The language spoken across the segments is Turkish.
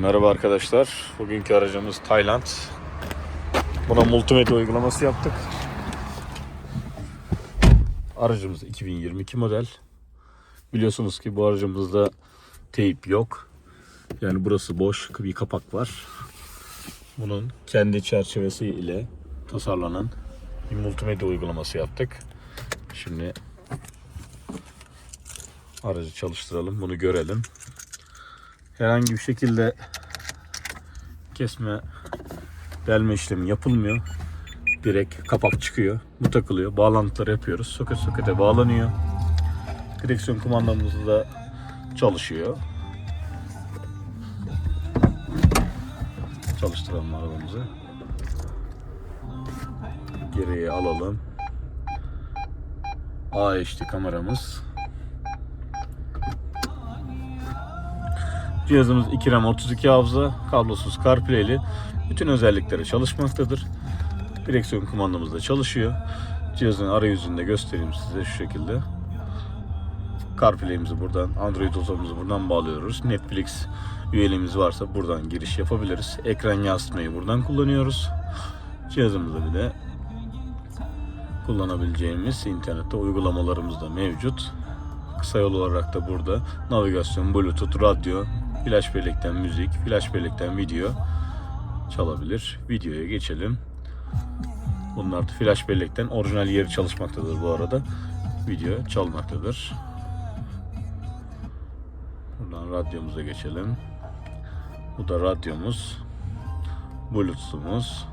Merhaba arkadaşlar. Bugünkü aracımız Tayland. Buna multimedya uygulaması yaptık. Aracımız 2022 model. Biliyorsunuz ki bu aracımızda teyip yok. Yani burası boş bir kapak var. Bunun kendi çerçevesi ile tasarlanan bir multimedya uygulaması yaptık. Şimdi aracı çalıştıralım, bunu görelim. Herhangi bir şekilde kesme, delme işlemi yapılmıyor. Direkt kapak çıkıyor, bu takılıyor. Bağlantıları yapıyoruz. Soket sokete bağlanıyor. Direksiyon kumandamız da çalışıyor. Çalıştıralım arabamızı. Geriye alalım. AHD kameramız. Cihazımız 2 RAM 32 hafıza, kablosuz CarPlay'li bütün özellikleri çalışmaktadır. Direksiyon kumandamız da çalışıyor. Cihazın arayüzünü de göstereyim size şu şekilde. CarPlay'imizi buradan, Android Auto'muzu buradan bağlıyoruz. Netflix üyeliğimiz varsa buradan giriş yapabiliriz. Ekran yansıtmayı buradan kullanıyoruz. Cihazımızda bir de kullanabileceğimiz internette uygulamalarımız da mevcut. Kısa yol olarak da burada navigasyon, bluetooth, radyo, flash bellekten müzik, flash bellekten video çalabilir. Videoya geçelim. Bunlar da flash bellekten orijinal yeri çalışmaktadır bu arada. Video çalmaktadır. Buradan radyomuza geçelim. Bu da radyomuz. Bluetooth'umuz.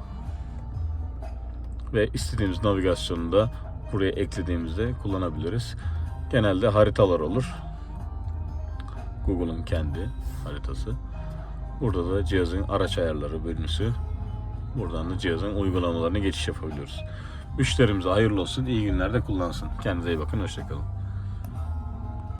Ve istediğimiz navigasyonu da buraya eklediğimizde kullanabiliriz. Genelde haritalar olur. Google'un kendi haritası. Burada da cihazın araç ayarları bölümüsü. Buradan da cihazın uygulamalarına geçiş yapabiliyoruz. Müşterimize hayırlı olsun, iyi günlerde kullansın. Kendinize iyi bakın, hoşçakalın.